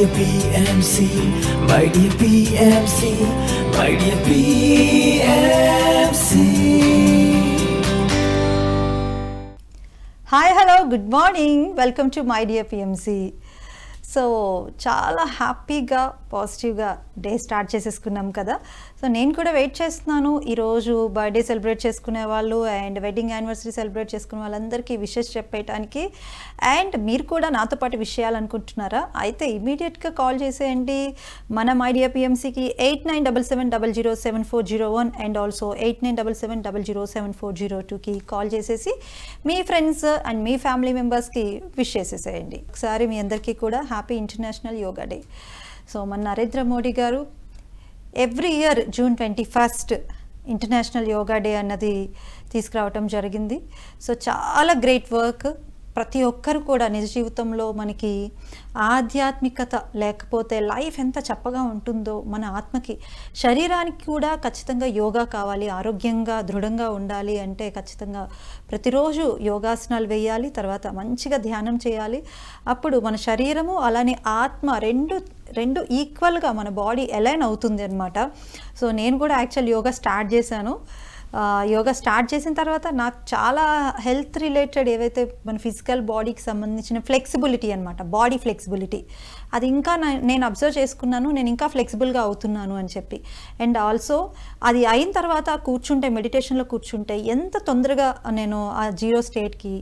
dear PMC, my dear PMC, my dear PMC. Hi hello good morning welcome to my dear PMC so చాలా హ్యాపీగా పాజిటివ్గా day start చేసేసుకున్నాం కదా. So నేను కూడా వెయిట్ చేస్తున్నాను. ఈరోజు బర్త్డే సెలబ్రేట్ చేసుకునే వాళ్ళు అండ్ వెడ్డింగ్ యానివర్సరీ సెలబ్రేట్ చేసుకునే వాళ్ళందరికీ విషెస్ చెప్పేయటానికి అండ్ మీరు కూడా నాతో పాటు విషయాలనుకుంటున్నారా? అయితే ఇమీడియట్గా కాల్ చేసేయండి. మన idea పిఎంసీకి eight nine double seven double zero seven four zero one and also eight nine double seven double zero seven four zero టూకి కాల్ చేసేసి మీ ఫ్రెండ్స్ అండ్ మీ ఫ్యామిలీ మెంబర్స్కి విష్ చేసేసేయండి. ఒకసారి మీ అందరికీ కూడా happy international yoga day. So మన Narendra Modi garu every year June twenty first international yoga day అన్నది తీసుకురావటం జరిగింది. సో చాలా గ్రేట్ వర్క్ ప్రతి ఒక్కరు కూడా నిజ జీవితంలో మనకి ఆధ్యాత్మికత లేకపోతే లైఫ్ ఎంత చప్పగా ఉంటుందో మన ఆత్మకి శరీరానికి కూడా ఖచ్చితంగా యోగా కావాలి ఆరోగ్యంగా దృఢంగా ఉండాలి అంటే ఖచ్చితంగా ప్రతిరోజు యోగాసనాలు వేయాలి తర్వాత మంచిగా ధ్యానం చేయాలి. అప్పుడు మన శరీరము అలానే ఆత్మ రెండు రెండు ఈక్వల్గా మన బాడీ అలైన్ అవుతుంది అనమాట సో నేను కూడా యాక్చువల్ యోగా స్టార్ట్ చేశాను. యోగా స్టార్ట్ చేసిన తర్వాత నాకు చాలా హెల్త్ రిలేటెడ్ ఏవైతే మన ఫిజికల్ బాడీకి సంబంధించిన ఫ్లెక్సిబిలిటీ అనమాట బాడీ ఫ్లెక్సిబిలిటీ. అది ఇంకా నేను అబ్జర్వ్ చేసుకున్నాను నేను ఇంకా ఫ్లెక్సిబుల్గా అవుతున్నాను అని చెప్పి. అండ్ ఆల్సో అది అయిన తర్వాత కూర్చుంటే మెడిటేషన్లో కూర్చుంటే ఎంత తొందరగా నేను ఆ జీరో స్టేట్కి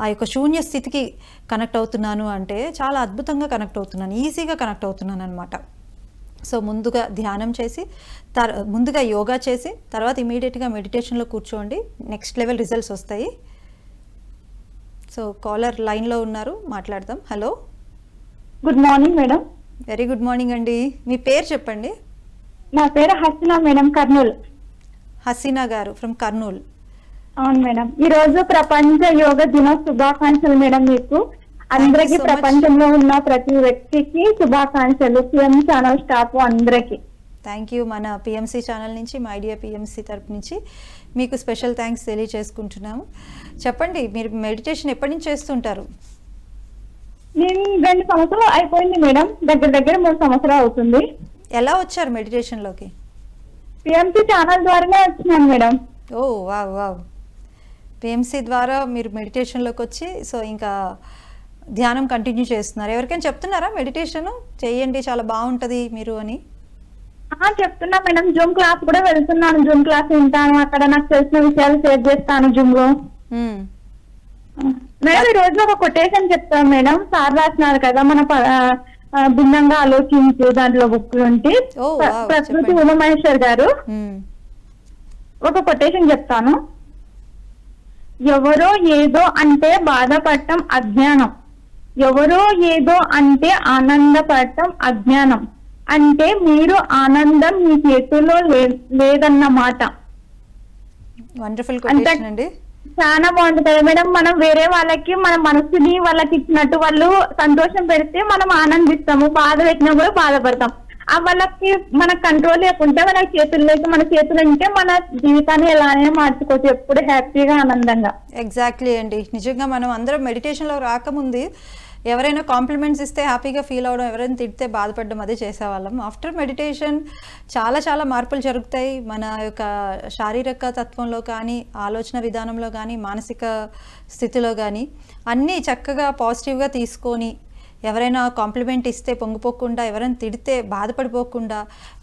ఆ యొక్క శూన్య స్థితికి కనెక్ట్ అవుతున్నాను అంటే చాలా అద్భుతంగా కనెక్ట్ అవుతున్నాను ఈజీగా కనెక్ట్ అవుతున్నాను అనమాట సో ముందుగా ధ్యానం చేసి తర్ ముందుగా యోగా చేసి తర్వాత ఇమీడియట్గా మెడిటేషన్లో కూర్చోండి. నెక్స్ట్ లెవెల్ రిజల్ట్స్ వస్తాయి. సో కాలర్ లైన్లో ఉన్నారు. మాట్లాడదాం. Hello. Good morning madam. Very good morning అండి. మీ పేరు చెప్పండి. నా పేరు హసీనా మేడం కర్నూలు. హసీనా గారు ఫ్రమ్ కర్నూల్. అవును మేడం. ఈ రోజు ప్రపంచ యోగ దిన శుభాకాంక్షలు మేడం మీకు. అందరికి. ప్రపంచంలో ఉన్న ప్రతి వ్యక్తికి శుభాకాంక్షలు. పిఎం ఛానల్ స్టాఫ్ అందరికి. థ్యాంక్ యూ మన పిఎంసి ఛానల్ నుంచి మై డియర్ పిఎంసి తరపు నుంచి మీకు స్పెషల్ థ్యాంక్స్ తెలియజేసుకుంటున్నాము. చెప్పండి మీరు మెడిటేషన్ ఎప్పటి నుంచి చేస్తుంటారు? నేను రెండు సంవత్సరాలు అయిపోయింది మేడం. దగ్గర దగ్గర మూడు సంవత్సరాలు అవుతుంది. ఎలా వచ్చారు మెడిటేషన్లోకి పిఎంసి ఛానల్ ద్వారానే వచ్చినాను madam. Oh wow wow. PMC ద్వారా మీరు మెడిటేషన్లోకి వచ్చి సో ఇంకా ధ్యానం కంటిన్యూ చేస్తున్నారు. ఎవరికైనా చెప్తున్నారా? మెడిటేషన్ చేయండి చాలా బాగుంటుంది మీరు అని. చెప్తున్నా మేడం. జూమ్ క్లాస్ కూడా వెళ్తున్నాను. జూమ్ క్లాస్ వింటాను. అక్కడ నాకు తెలిసిన విషయాలు షేర్ చేస్తాను జూమ్లో. మేడం ఈ రోజు ఒక కొటేషన్ చెప్తాను మేడం. సార్ రాసినారు కదా మన భిన్నంగా ఆలోచించు దాంట్లో బుక్ నుండి వావ్, ప్రకృతి చెప్పండి. ఉమామహేశ్వర్ గారు. ఒక కొటేషన్ చెప్తాను. ఎవరో ఏదో అంటే బాధపడటం అజ్ఞానం. ఎవరో ఏదో అంటే ఆనందపడటం అజ్ఞానం. అంటే మీరు ఆనందం మీ చేతిలో లే- లేదన్నమాట. వండర్ఫుల్ అండి. చాలా బాగుంటుంది. మేడం మనం వేరే వాళ్ళకి మన మనసుని వాళ్ళకి ఇచ్చినట్టు వాళ్ళు సంతోషం పెడితే మనం ఆనందిస్తాము. బాధ పెట్టినా కూడా బాధపడతాం. వాళ్ళకి మన కంట్రోల్ లేకుంటే మన చేతులు లేక మన చేతులు ఉంటే మన జీవితాన్ని ఎలానే మార్చుకోవచ్చు ఎప్పుడు హ్యాపీగా ఆనందంగా. ఎగ్జాక్ట్లీ అండి. నిజంగా మనం అందరం మెడిటేషన్లో రాకముందు ఎవరైనా కాంప్లిమెంట్స్ ఇస్తే హ్యాపీగా ఫీల్ అవడం ఎవరైనా తిడితే బాధపడడం అదే చేసేవాళ్ళం. ఆఫ్టర్ మెడిటేషన్ చాలా చాలా మార్పులు జరుగుతాయి. మన యొక్క శారీరక తత్వంలో కానీ ఆలోచన విధానంలో కానీ మానసిక స్థితిలో కానీ అన్నీ చక్కగా పాజిటివ్గా తీసుకొని ఎవరైనా కాంప్లిమెంట్ ఇస్తే పొంగిపోకుండా ఎవరైనా తిడితే బాధపడిపోకుండా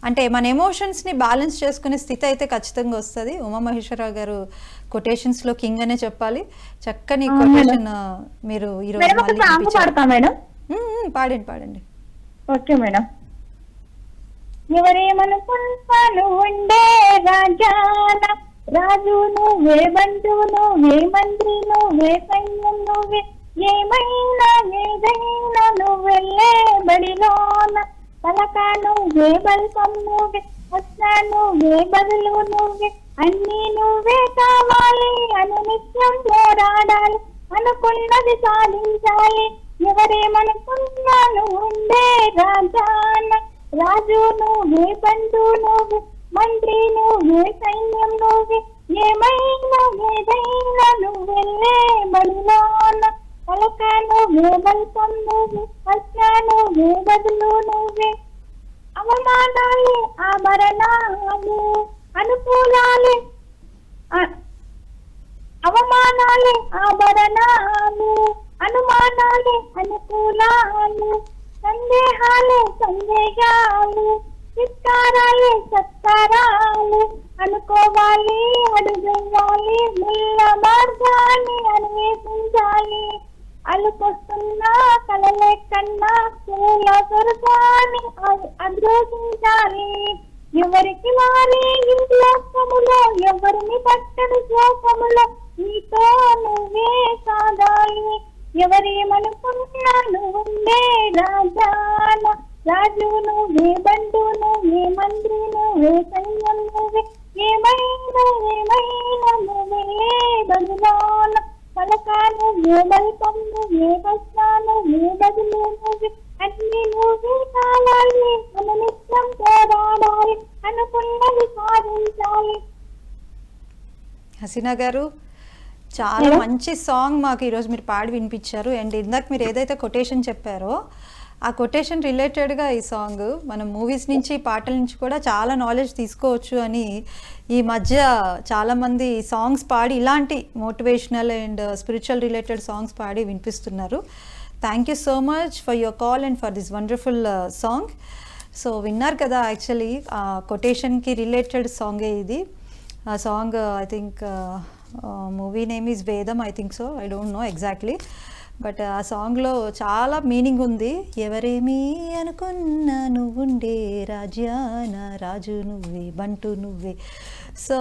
అంటే మన ఎమోషన్స్ని బ్యాలెన్స్ చేసుకునే స్థితి అయితే ఖచ్చితంగా వస్తుంది. ఉమామహేశ్వరరావు గారు కొటేషన్స్లో కింగ్ అనే చెప్పాలి. చక్కని కొటేషన్ మీరు ఈరోజు పాడండి పాడండి. Okay madam. ఎవరేమనుకుంటాను ఉండే రాజాన రాజు నువ్వే బంటు నువ్వే మంత్రి నువ్వే సైన్యం నువ్వే ఏమైనా ఏదైనా నువ్వెళ్ళే బడిలోన పలక నువ్వే బల్పం నువ్వే వస్తా నువ్వే బదులు నువ్వే. అన్ని నువ్వే కావాలి అను నిత్యం పోరాడాలి అనుకున్నది సాధించాలి. ఎవరేమనుకున్నాను ఉండే రాజాన. రాజు నువ్వే బంధు నువ్వు మంత్రి నువ్వే సైన్యం నువ్వే. ఏమైనా ఏదైనా నువ్వెళ్ళే బడిలోన పలకాను నువ్వు నువ్వు వచ్చాను మూబదులు నువ్వే. అవమానాలే ఆభరణాలు అనుకూలాలే. అ- అవమానాలే ఆభరణాలు అనుమానాలే అనుకూలాలు. సందేహాలే సందేహాలు చిత్కారాలే. సత్కారాలు అనుకోవాలి అడుగేయాలి ముళ్ళ మార్గాన్ని అన్వేషించాలి. అలుకొస్తున్న కలలే కన్నా పూల స్వర్గాన్ని అద్రోహించాలి ఎవరికి వారి ఇంట్లోకములో ఎవరిని పట్టడు శోకములో నీతో నువ్వే సాగాలి. ఎవరేమనుకున్నా నువ్వుండే రాజాన రాజు నువ్వే మంత్రి నువ్వే సైన్యం నువ్వే ఏమైనా ఏమైనా నువ్వే బదులాన పలకాలు ఏ బల్పం నువ్వే వస్తాను ఏ బదులు నువ్వే అన్ని నువ్వే కావాలి మన నిత్యం పోరాడాలి అనుకున్నది సాధించాలి హసీనా గారు. చాలా మంచి సాంగ్ మాకు ఈరోజు మీరు పాడి వినిపించారు. అండ్ ఇందాక మీరు ఏదైతే కొటేషన్ చెప్పారో ఆ కొటేషన్ రిలేటెడ్గా ఈ సాంగ్ మనం మూవీస్ నుంచి పాటల నుంచి కూడా చాలా నాలెడ్జ్ తీసుకోవచ్చు అని ఈ మధ్య చాలామంది సాంగ్స్ పాడి ఇలాంటి motivational and spiritual related songs పాడి వినిపిస్తున్నారు. Thank you so much for your call and for this wonderful song so విన్నారు కదా యాక్చువల్లీ కొటేషన్కి రిలేటెడ్ సాంగే ఇది. ఆ song I think movie name is Vedam I think so I don't know exactly but ఆ సాంగ్లో చాలా మీనింగ్ ఉంది. ఎవరేమీ అనుకున్నా నువ్వుండే రాజ్యాన రాజు నువ్వే బంటు నువ్వే. సో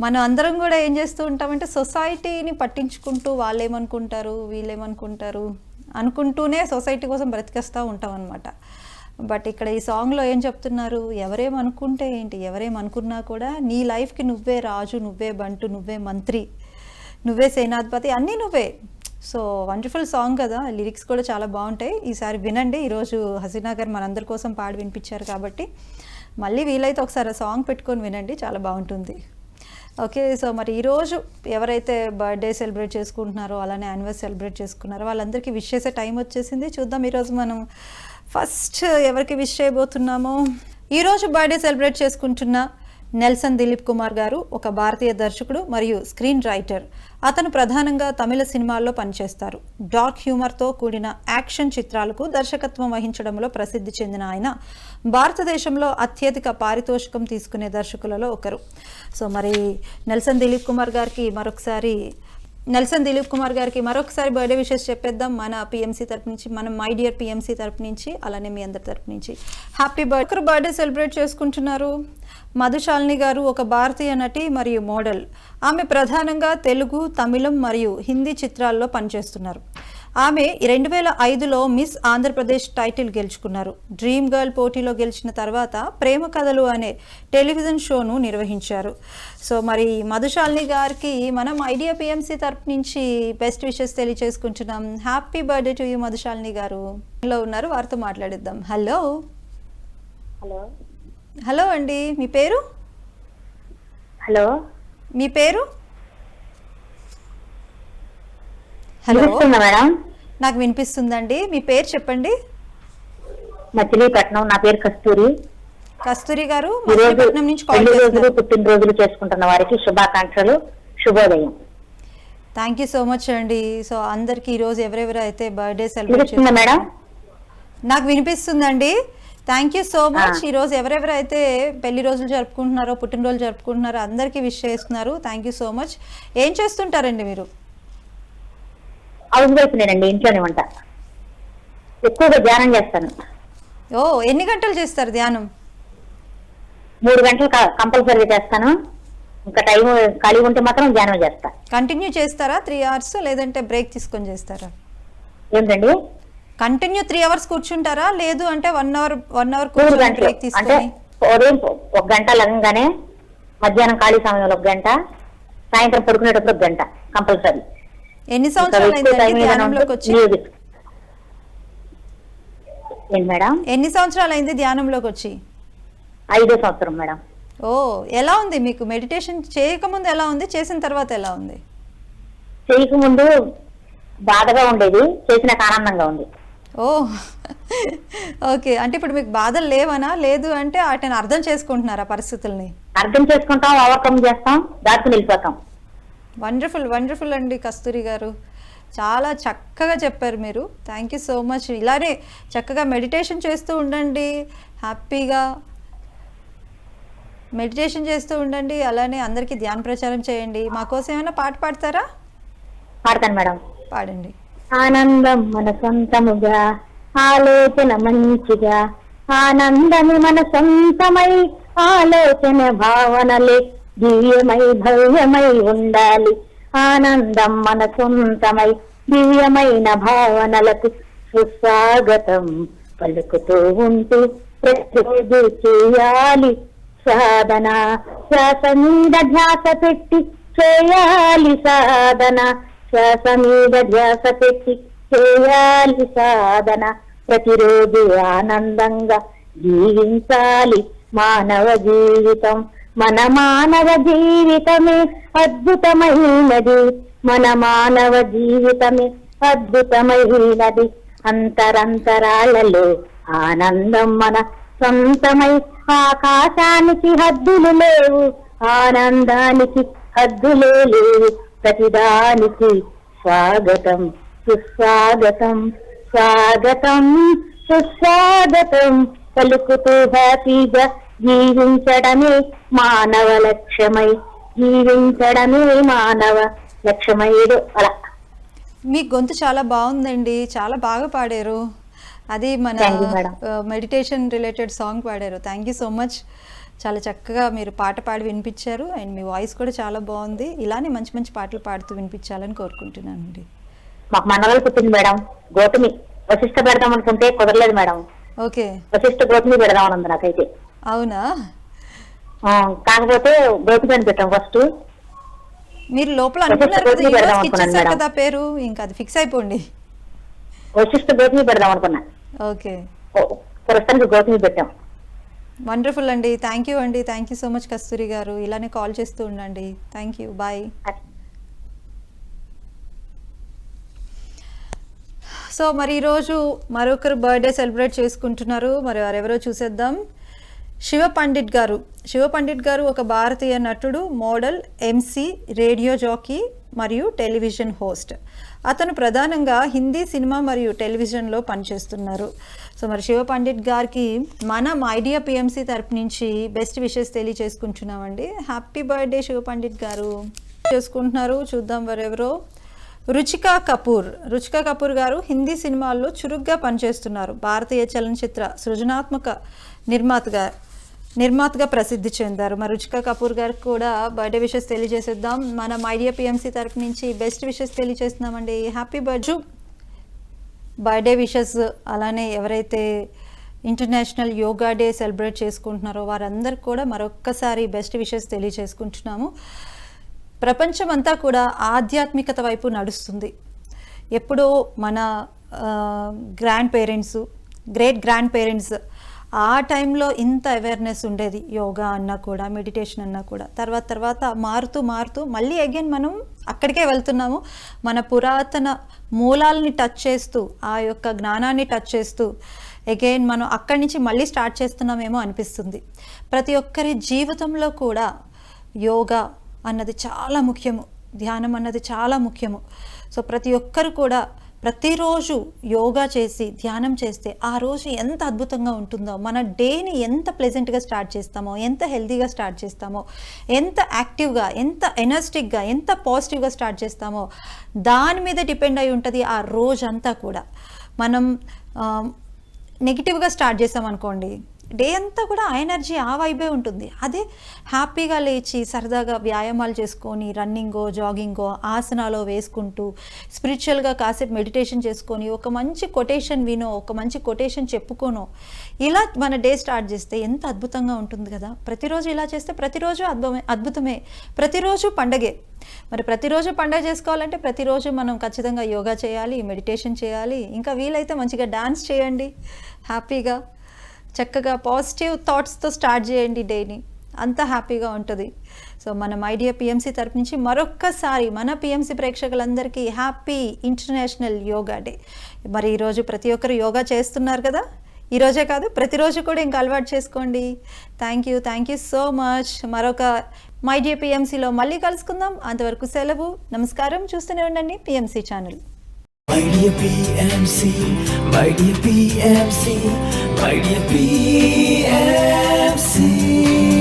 మనం అందరం కూడా ఏం చేస్తూ ఉంటామంటే సొసైటీని పట్టించుకుంటూ వాళ్ళు ఏమనుకుంటారు వీళ్ళు ఏమనుకుంటారు అనుకుంటూనే సొసైటీ కోసం బ్రతికేస్తూ ఉంటాం అనమాట బట్ ఇక్కడ ఈ సాంగ్లో ఏం చెప్తున్నారు? ఎవరేమనుకుంటే ఏంటి? ఎవరేమనుకున్నా కూడా నీ లైఫ్కి నువ్వే రాజు నువ్వే బంటు నువ్వే మంత్రి నువ్వే సేనాధిపతి అన్నీ నువ్వే. సో వండర్ఫుల్ సాంగ్ కదా. లిరిక్స్ కూడా చాలా బాగుంటాయి. ఈసారి వినండి. ఈరోజు హసీనా గారు మనందరి కోసం పాడి వినిపించారు కాబట్టి మళ్ళీ వీలైతే ఒకసారి ఆ సాంగ్ పెట్టుకొని వినండి. చాలా బాగుంటుంది. ఓకే సో మరి ఈరోజు ఎవరైతే బర్త్డే సెలబ్రేట్ చేసుకుంటున్నారో అలానే యానివర్సరీ సెలబ్రేట్ చేసుకున్నారో వాళ్ళందరికీ విష్ చేసే టైం వచ్చేసింది. చూద్దాం ఈరోజు మనం ఫస్ట్ ఎవరికి విష్ చేయబోతున్నామో? ఈరోజు బర్త్డే సెలబ్రేట్ చేసుకుంటున్న నెల్సన్ దిలీప్ కుమార్ గారు ఒక భారతీయ దర్శకుడు మరియు స్క్రీన్ రైటర్. అతను ప్రధానంగా తమిళ సినిమాల్లో పనిచేస్తారు. డార్క్ హ్యూమర్తో కూడిన యాక్షన్ చిత్రాలకు దర్శకత్వం వహించడంలో ప్రసిద్ధి చెందిన ఆయన భారతదేశంలో అత్యధిక పారితోషికం తీసుకునే దర్శకులలో ఒకరు. సో మరి నెల్సన్ దిలీప్ కుమార్ గారికి మరొకసారి నెల్సన్ దిలీప్ కుమార్ గారికి మరొకసారి బర్త్డే విషెస్ చెప్పేద్దాం. మన పిఎంసీ తరపు నుంచి మన మై డియర్ పిఎంసీ తరపు నుంచి అలానే మీ అందరి తరపు నుంచి. హ్యాపీ బర్త్ ఒకరు బర్త్డే సెలబ్రేట్ చేసుకుంటున్నారు. మధుశాలిని గారు ఒక భారతీయ నటి మరియు మోడల్. ఆమె ప్రధానంగా తెలుగు తమిళం మరియు హిందీ చిత్రాల్లో పనిచేస్తున్నారు. ఆమె రెండు వేల ఐదులో మిస్ ఆంధ్రప్రదేశ్ టైటిల్ గెలుచుకున్నారు. డ్రీమ్ గర్ల్ పోటీలో గెలిచిన తర్వాత ప్రేమ కథలు అనే టెలివిజన్ షోను నిర్వహించారు. సో మరి మధుశాలిని గారికి మనం ఐడియా పిఎంసి తరపు నుంచి best wishes తెలియచేసుకుంటున్నాం. Happy birthday to you Madhushalini garu. లో ఉన్నారు వారితో మాట్లాడిద్దాం. హలో. హలో. హలో అండి మీ పేరు? హలో. మీ పేరు? హలో. మేడం? నాకు వినిపిస్తుందండి. మీ పేరు చెప్పండి. మచిలీపట్నం. నా పేరు కస్తూరి. కస్తూరి గారు ఈ రోజు మచిలీపట్నం నుంచి కాల్ రోజులు పుట్టినరోజులు చేసుకుంటున్న వారికి శుభాకాంక్షలు. శుభోదయం. థ్యాంక్ యూ సో మచ్ అండి. సో అందరికి ఈరోజు ఎవరెవరు అయితే బర్త్డే సెలబ్రేట్ మేడం? నాకు వినిపిస్తుందండి. థ్యాంక్ యూ సో మచ్ ఆ. ఈరోజు ఎవరెవరైతే పెళ్ళి రోజులు జరుపుకుంటున్నారో పుట్టినరోజు జరుపుకుంటున్నారో అందరికీ విష్ చేస్తున్నారు. థ్యాంక్ యూ సో మచ్ ఏం చేస్తుంటారండి మీరు? హౌస్ వైఫ్ నేనండి ఇంట్లోనే వంట ఎక్కువగా ధ్యానం చేస్తాను. ఓ ఎన్ని గంటలు చేస్తారు ధ్యానం? మూడు గంటలు కంపల్సరీ చేస్తాను. ఇంకా టైం ఖాళీ ఉంటే మాత్రం ధ్యానం చేస్తా. కంటిన్యూ చేస్తారా త్రీ అవర్స్ లేదంటే బ్రేక్ తీసుకొని చేస్తారా? ఏంటండి? కంటిన్యూ త్రీ అవర్స్ కూర్చుంటారా? లేదు అంటే వన్ అవర్ వన్ అవర్ కూర్చొని బ్రేక్ అంటే తీసుకొని ఉదయం ఒక గంట లగంగానే మధ్యాహ్నం ఖాళీ సమయంలో ఒక గంట సాయంత్రం పడుకునేటప్పుడు ఒక గంట కంపల్సరీ. ఎన్ని సంవత్సరాలు అయిందండి ధ్యానంలోకి వచ్చి? మేడం? ఎన్ని సంవత్సరాలు అయింది ధ్యానంలోకి వచ్చి? ఐదో సంవత్సరం మేడం. ఓ ఎలా ఉంది మీకు? మెడిటేషన్ చేయకముందు ఎలా ఉంది? చేసిన తర్వాత ఎలా ఉంది? చేయక ముందు బాధగా ఉండేది చేసినాక ఆనందంగా ఉంది. Oh okay. అంటే ఇప్పుడు మీకు బాధలు లేవనా? లేదు అంటే వాటిని అర్థం చేసుకుంటున్నారా పరిస్థితుల్ని? అర్థం చేసుకుంటాం ఓవర్కమ్ చేస్తాం దాటుకుని వెళ్ళిపోతాం. వండర్ఫుల్ వండర్ఫుల్ అండి కస్తూరి గారు. చాలా చక్కగా చెప్పారు మీరు. థ్యాంక్ యూ సో మచ్ ఇలానే చక్కగా మెడిటేషన్ చేస్తూ ఉండండి. హ్యాపీగా మెడిటేషన్ చేస్తూ ఉండండి. అలానే అందరికీ ధ్యాన ప్రచారం చేయండి. మా కోసం ఏమైనా పాట పాడతారా? పాడతాను మేడం. పాడండి. ఆనందం మన సొంతముగా ఆలోచన మంచిగా ఆనందమే మన సొంతమై ఆలోచన భావనలే దివ్యమై భవ్యమై ఉండాలి. ఆనందం మన సొంతమై దివ్యమైన భావనలకు సుస్వాగతం పలుకుతూ ఉంటూ ప్రతిరోజు చేయాలి. సాధన శ్వాస మీద ధ్యాస పెట్టి చేయాలి సాధన. శ్వాస మీద ధ్యాస పెట్టి చేయాలి సాధన. ప్రతిరోజు ఆనందంగా జీవించాలి మానవ జీవితం. మన మానవ జీవితమే అద్భుతమైనది. మన మానవ జీవితమే అద్భుతమైనది. అంతరంతరాలలో ఆనందం మన సొంతమై ఆకాశానికి హద్దులు లేవు. ఆనందానికి హద్దులే లేవు. ప్రతిదానికి స్వాగతం సుస్వాగతం స్వాగతం సుస్వాగతం. పలుకుతూ హ్యాపీగా జీవించడమే మానవ లక్ష్యమై జీవించడమే మానవ లక్ష్యమయ్యేడు అలా. మీ గొంతు చాలా బాగుందండి చాలా బాగా పాడారు. అది మన. మెడిటేషన్ రిలేటెడ్ సాంగ్ పాడారు. థ్యాంక్ యూ సో మచ్ చాలా చక్కగా మీరు పాట పాడి వినిపించారు. అండ్ మీ వాయిస్ కూడా చాలా బాగుంది. ఇలానే మంచి మంచి పాటలు పాడుతూ వినిపించాలని కోరుకుంటున్నానండి. మాకు మనవలు పుట్టింది మేడం. గోతుమి వశిష్ట పెడదాం అనుకుంటే కుదరలేదు మేడం. ఓకే. వశిష్ట గోతుమి పెడదాం అన్నది నాకైతే. అవునా? కాకపోతే అని పెట్టాం ఫస్ట్. మీరు లోపల అనుకున్నారు కదా పేరు ఇంకా అది ఫిక్స్ అయిపోండి. వశిష్ట గోతుమి పెడదాం అనుకున్నా. ఓకే. ప్రస్తుతానికి గోతుమి పెట్టాం. వండర్ఫుల్ అండి. థ్యాంక్ యూ అండి. Thank you so much Kasturi garu. ఇలానే కాల్ చేస్తూ ఉండండి. Thank you. బాయ్. సో మరి ఈరోజు మరొకరు బర్త్డే సెలబ్రేట్ చేసుకుంటున్నారు. మరి వారెవరో చూసేద్దాం. శివ పండిట్ గారు. శివ పండిట్ గారు ఒక భారతీయ నటుడు మోడల్ ఎంసీ రేడియో జాకీ మరియు టెలివిజన్ హోస్ట్. అతను ప్రధానంగా హిందీ సినిమా మరియు టెలివిజన్లో పనిచేస్తున్నారు. సో మరి శివ పండిట్ గారికి మనం ఐడియా పిఎంసీ తరపు నుంచి బెస్ట్ విషెస్ తెలియజేసుకుంటున్నామండి హ్యాపీ బర్త్డే శివ పండిట్ గారు. చేసుకుంటున్నారు. చూద్దాం వారెవరో. రుచికా కపూర్. రుచికా కపూర్ గారు హిందీ సినిమాల్లో చురుగ్గా పనిచేస్తున్నారు. భారతీయ చలనచిత్ర సృజనాత్మక నిర్మాతగా నిర్మాతగా ప్రసిద్ధి చెందారు. మరి కపూర్ గారికి కూడా బర్త్డే విషెస్ తెలియజేసేద్దాం. మన ఐడియా పిఎంసీ తరపు నుంచి best wishes తెలియజేస్తున్నామండి. Happy birthday. Birthday wishes అలానే ఎవరైతే ఇంటర్నేషనల్ యోగా డే సెలబ్రేట్ చేసుకుంటున్నారో వారందరికి కూడా మరొక్కసారి బెస్ట్ విషెస్ తెలియజేసుకుంటున్నాము. ప్రపంచం అంతా కూడా ఆధ్యాత్మికత వైపు నడుస్తుంది. ఎప్పుడో మన grand parents great grand parents ఆ టైంలో ఇంత అవేర్నెస్ ఉండేది. యోగా అన్నా కూడా మెడిటేషన్ అన్నా కూడా. తర్వాత తర్వాత మారుతూ మారుతూ మళ్ళీ అగైన్ మనం అక్కడికే వెళ్తున్నాము. మన పురాతన మూలాలని టచ్ చేస్తూ ఆ యొక్క జ్ఞానాన్ని టచ్ చేస్తూ అగైన్ మనం అక్కడి నుంచి మళ్ళీ స్టార్ట్ చేస్తున్నామేమో అనిపిస్తుంది. ప్రతి ఒక్కరి జీవితంలో కూడా యోగా అన్నది చాలా ముఖ్యము. ధ్యానం అన్నది చాలా ముఖ్యము. సో ప్రతి ఒక్కరు కూడా ప్రతిరోజు యోగా చేసి ధ్యానం చేస్తే ఆ రోజు ఎంత అద్భుతంగా ఉంటుందో మన డేని ఎంత ప్లెజెంట్గా స్టార్ట్ చేస్తామో ఎంత హెల్తీగా స్టార్ట్ చేస్తామో ఎంత యాక్టివ్గా ఎంత ఎనర్జెటిక్గా ఎంత పాజిటివ్గా స్టార్ట్ చేస్తామో దాని మీద డిపెండ్ అయి ఉంటుంది ఆ రోజంతా కూడా. మనం నెగిటివ్గా స్టార్ట్ చేసామనుకోండి డే అంతా కూడా ఆ ఎనర్జీ ఆ వైబే ఉంటుంది. అదే హ్యాపీగా లేచి సరదాగా వ్యాయామాలు చేసుకొని రన్నింగో జాగింగో ఆసనాలో వేసుకుంటూ స్పిరిచువల్గా కాసేపు మెడిటేషన్ చేసుకొని ఒక మంచి కొటేషన్ వినో ఒక మంచి కొటేషన్ చెప్పుకోనో ఇలా మన డే స్టార్ట్ చేస్తే ఎంత అద్భుతంగా ఉంటుంది కదా. ప్రతిరోజు ఇలా చేస్తే ప్రతిరోజు అద్భుతమే అద్భుతమే. ప్రతిరోజు పండగే. మరి ప్రతిరోజు పండగ చేసుకోవాలంటే ప్రతిరోజు మనం ఖచ్చితంగా యోగా చేయాలి మెడిటేషన్ చేయాలి. ఇంకా వీలైతే మంచిగా డాన్స్ చేయండి. హ్యాపీగా. చక్కగా పాజిటివ్ థాట్స్తో స్టార్ట్ చేయండి డేని అంత హ్యాపీగా ఉంటుంది. సో మన ఐడియా పిఎంసీ తరపు నుంచి మరొక్కసారి మన పిఎంసీ ప్రేక్షకులందరికీ హ్యాపీ ఇంటర్నేషనల్ యోగా డే. మరి ఈరోజు ప్రతి ఒక్కరు యోగా చేస్తున్నారు కదా? ఈరోజే కాదు ప్రతిరోజు కూడా ఇంకా అలవాటు చేసుకోండి. Thank you thank you so much మరొక మై డియర్ మళ్ళీ కలుసుకుందాం. అంతవరకు సెలవు నమస్కారం చూస్తూనే ఉండండి PMC channel. My dear PMC, my dear PMC, my dear PMC.